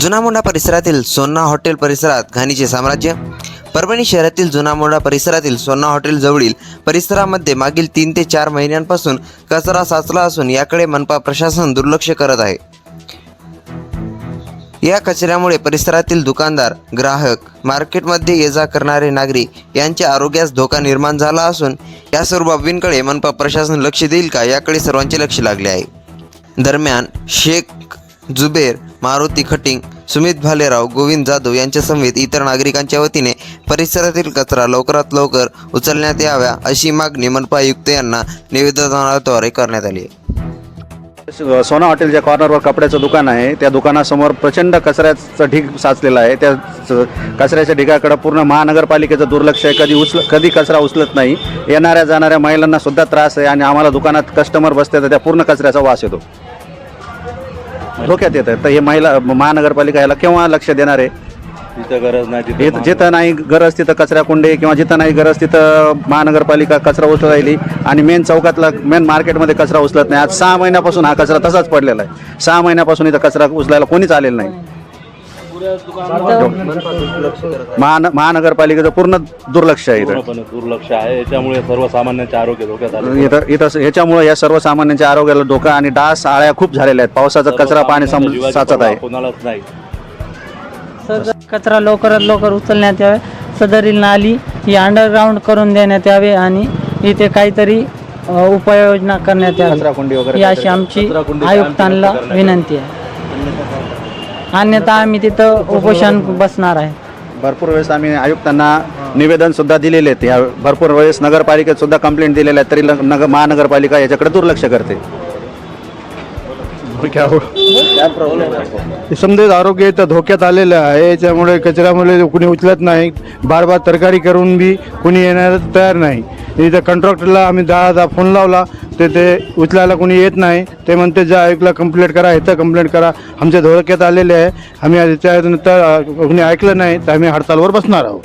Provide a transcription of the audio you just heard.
जुनामोंडा परिसरातील सोन्ना हॉटेल परिसरात घाणीचे साम्राज्य परभणी शहरातील जुनामोंडा परिसरातील सोन्ना हॉटेल जवळील परिसरामध्ये मागील तीन ते चार महिन्यांपासून कचरा साचला असून याकडे मनपा प्रशासन दुर्लक्ष करत आहे. या कचऱ्यामुळे परिसरातील दुकानदार ग्राहक मार्केटमध्ये ये जा करणारे नागरिक यांच्या आरोग्यास धोका निर्माण झाला असून या सर्व बाबींकडे मनपा प्रशासन लक्ष देईल का याकडे सर्वांचे लक्ष लागले आहे. दरम्यान शेख जुबेर मारुती खटिंग सुमित भालेराव गोविंद जाधव यांच्या समेत इतर नागरिकांच्या वतीने परिसरातील कचरा लवकरात लवकर उचलण्यात याव्या अशी मागणी मनपा आयुक्त यांना निवेदनाद्वारे करण्यात आली आहे. सोना हॉटेलच्या कॉर्नरवर कपड्याचं दुकान आहे. त्या दुकानासमोर प्रचंड कचऱ्याचं ढीग साचलेला आहे. त्या कचऱ्याच्या ढिगाकडं पूर्ण महानगरपालिकेचं दुर्लक्ष आहे. कधी उचल कधी कचरा उचलत नाही. येणाऱ्या जाणाऱ्या महिलांना सुद्धा त्रास आहे आणि आम्हाला दुकानात कस्टमर बसते तर त्या पूर्ण कचऱ्याचा वास येतो. धोक्यात येतं तर हे महिला महानगरपालिका याला केव्हा लक्ष देणार आहे? तिथं गरज नाही जिथं नाही गरज तिथं कचरा कुंडे किंवा जिथं नाही गरज तिथं महानगरपालिका कचरा उचलत राहिली आणि मेन चौकातला मेन मार्केटमध्ये कचरा उचलत नाही. आज सहा महिन्यापासून हा कचरा तसाच पडलेला आहे. सहा महिन्यापासून इथं कचरा उचलायला कोणीच आलेलं नाही. महान महानगरपालिकेचं पूर्ण दुर्लक्ष आहे इथं. पूर्णपणे दुर्लक्ष आहे. याच्यामुळे सर्वसामान्यांचे आरोग्य धोक्यात आले इथं इथं ह्याच्यामुळे या सर्वसामान्यांच्या आरोग्याला धोका आणि डास आळ्या खूप झालेल्या आहेत. पावसाचा कचरा पाणी सम जीवाची साचत पर्वा आहे. कोणालाच नाही. सदर कचरा लवकरात लवकर उचलण्यात यावे सदरील नाली ही अंडरग्राऊंड करून देण्यात यावे आणि इथे काहीतरी अ, उपाययोजना करण्यात यावी. ही अशी आमची आयुक्तांना विनंती आहे. अन्यथा आम्ही तिथं उपोषण बसणार आहे. भरपूर वेळेस आम्ही आयुक्तांना निवेदन सुद्धा दिलेले आहेत. या भरपूर वेळेस नगरपालिकेत सुद्धा कंप्लेंट दिलेल्या आहेत तरी नगर महानगरपालिका याच्याकडे दुर्लक्ष करते. समजेच आरोग्य इथं धोक्यात आलेलं आहे याच्यामुळे कचऱ्यामुळे कुणी उचलत नाही बार बार तरकारी करून बी कुणी येण्याला तयार नाही. इथं कंट्रॅक्टरला आम्ही दहा दहा फोन लावला ते ते उचलायला कुणी येत नाही. ते म्हणते ज्या ऐकलं कंप्लेंट करा इथं कंप्लेंट करा. आमच्या धोक्यात आलेले आहे. आम्ही त्यानंतर कुणी ऐकलं नाही तर आम्ही हडतालवर बसणार आहोत.